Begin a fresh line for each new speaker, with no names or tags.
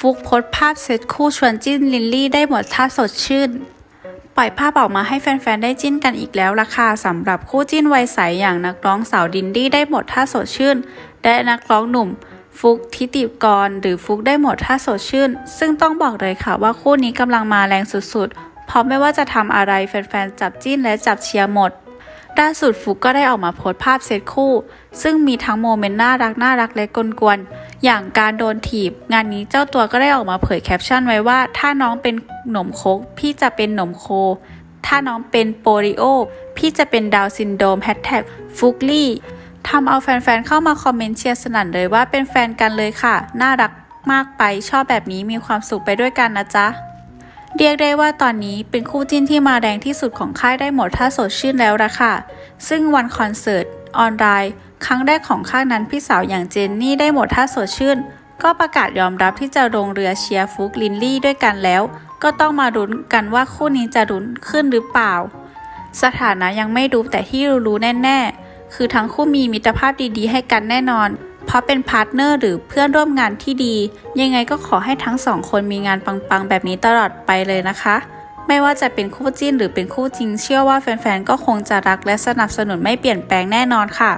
ฟุกโพสภาพเซตคู่ชวนจิ้นลินลี่ได้หมดท่าสดชื่น ปล่อยภาพออกมาให้แฟนๆ ได้จิ้นกันอีกแล้วล่ะค่ะสำหรับคู่จิ้นวัยใสอย่างนักร้องสาวดินดี้ได้หมดท่าสดชื่น และนักร้องหนุ่มฟุกทิติกร หรือฟุกได้หมดท่าสดชื่น ซึ่งต้องบอกเลยค่ะว่าคู่นี้กำลังมาแรงสุดๆ เพราะไม่ว่าจะทำอะไรแฟนๆ จับจิ้นและจับเชียร์หมดล่าสุดฟุกก็ได้ออกมาโพสต์ภาพเซตคู่ ซึ่งมีทั้งโมเมนต์น่ารักน่ารักและกวนๆ อย่างการโดนถีบ งานนี้เจ้าตัวก็ได้ออกมาเผยแคปชั่นไว้ว่า ถ้าน้องเป็นหนมโคกพี่จะเป็นหนมโค ถ้าน้องเป็นโปลิโอ พี่จะเป็นดาวซินโดรมแฮชแท็กฟุกลี่ทำเอาแฟนๆ เข้ามาคอมเมนต์เชียร์สนั่นเลยว่าเป็นแฟนกันเลยค่ะ น่ารักมากไปชอบแบบนี้มีความสุขไปด้วยกันนะจ๊ะเรียกได้ว่าตอนนี้เป็นคู่จิ้นที่มาแรงที่สุดของค่ายได้หมดถ้าสดชื่นแล้วละค่ะ ซึ่งวันคอนเสิร์ต ออนไลน์ ครั้งแรกของค่ายนั้นพี่สาวอย่างเจนนี่ได้หมดท่าสดชื่น ก็ประกาศยอมรับที่จะลงเรือเชียร์ฟุกลินลี่ด้วยกันแล้ว ก็ต้องมาลุ้นกันว่าคู่นี้จะลุ้นขึ้นหรือเปล่า สถานะยังไม่รู้แต่ที่รู้แน่ๆ คือทั้งคู่มีมิตรภาพดีๆ ให้กันแน่นอน เพราะเป็นพาร์ทเนอร์หรือเพื่อนร่วมงานที่ดี ยังไงก็ขอให้ทั้งสองคนมีงานปังๆ แบบนี้ตลอดไปเลยนะคะ ไม่ว่าจะเป็นคู่จิ้นหรือเป็นคู่จริง เชื่อว่าแฟนๆ ก็คงจะรักและสนับสนุนไม่เปลี่ยนแปลงแน่นอนค่ะ